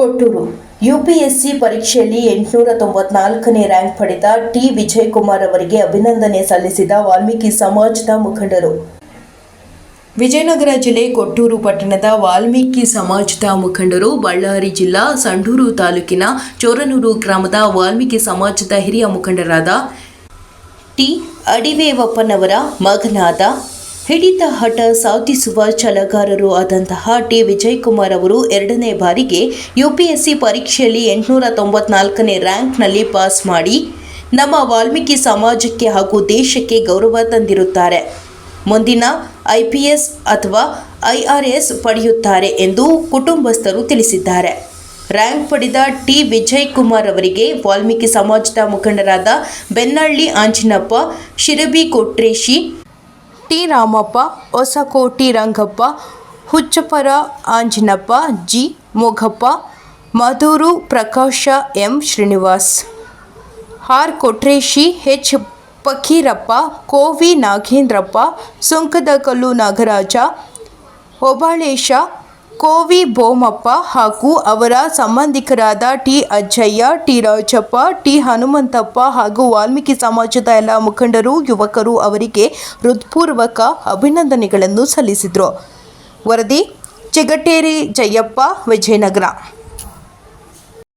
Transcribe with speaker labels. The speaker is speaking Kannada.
Speaker 1: ಕೊಟ್ಟೂರು. ಯುಪಿಎಸ್ಸಿ ಪರೀಕ್ಷೆಯಲ್ಲಿ ಎಂಟುನೂರ ತೊಂಬತ್ನಾಲ್ಕನೇ ರ್ಯಾಂಕ್ ಪಡೆದ ಟಿ. ವಿಜಯಕುಮಾರ್ ಅವರಿಗೆ ಅಭಿನಂದನೆ ಸಲ್ಲಿಸಿದ ವಾಲ್ಮೀಕಿ ಸಮಾಜದ ಮುಖಂಡರು. ವಿಜಯನಗರ ಜಿಲ್ಲೆ ಕೊಟ್ಟೂರು ಪಟ್ಟಣದ ವಾಲ್ಮೀಕಿ ಸಮಾಜದ ಮುಖಂಡರು ಬಳ್ಳಾರಿ ಜಿಲ್ಲಾ ಸಂಡೂರು ತಾಲೂಕಿನ ಚೋರನೂರು ಗ್ರಾಮದ ವಾಲ್ಮೀಕಿ ಸಮಾಜದ ಹಿರಿಯ ಮುಖಂಡರಾದ ಟಿ. ಅಡಿವೇವಪ್ಪನವರ ಮಗನಾದ ಹಿಡಿತ ಹಠ ಸಾಧಿಸುವ ಛಲಗಾರರು ಆದಂತಹ ಟಿ. ವಿಜಯಕುಮಾರ್ ಅವರು ಎರಡನೇ ಬಾರಿಗೆ ಯುಪಿಎಸ್ಸಿ ಪರೀಕ್ಷೆಯಲ್ಲಿ ಎಂಟುನೂರ ತೊಂಬತ್ನಾಲ್ಕನೇ ರ್ಯಾಂಕ್ನಲ್ಲಿ ಪಾಸ್ ಮಾಡಿ ನಮ್ಮ ವಾಲ್ಮೀಕಿ ಸಮಾಜಕ್ಕೆ ಹಾಗೂ ದೇಶಕ್ಕೆ ಗೌರವ ತಂದಿರುತ್ತಾರೆ. ಮುಂದಿನ ಐಪಿಎಸ್ ಅಥವಾ ಐಆರ್ಎಸ್ ಪಡೆಯುತ್ತಾರೆ ಎಂದು ಕುಟುಂಬಸ್ಥರು ತಿಳಿಸಿದ್ದಾರೆ. ರ್ಯಾಂಕ್ ಪಡೆದ ಟಿ. ವಿಜಯ್ ಕುಮಾರ್ ಅವರಿಗೆ ವಾಲ್ಮೀಕಿ ಸಮಾಜದ ಮುಖಂಡರಾದ Bennalli Anjinappa, Shirabi Kotreshi T Ramappa Hosakoti Rangappa ಹುಚ್ಚಪರ Anjanappa, G. Mogappa, Madhuru Prakasha M. Srinivas. R. Kotreshi, H. Fakirappa, Kovi Nagendrappa, Sunkadakallu Nagaraja, Obalesha Kovi Bomappa ಹಾಗೂ ಅವರ ಸಂಬಂಧಿಕರಾದ T Ajjayya, T Rajappa, T Hanumanthappa ಹಾಗೂ ವಾಲ್ಮೀಕಿ ಸಮಾಜದ ಎಲ್ಲ ಮುಖಂಡರು, ಯುವಕರು ಅವರಿಗೆ ಹೃತ್ಪೂರ್ವಕ ಅಭಿನಂದನೆಗಳನ್ನು ಸಲ್ಲಿಸಿದರು. ವರದಿ, ಚಿಗಟೇರಿ ಜಯಪ್ಪ, ವಿಜಯನಗರ.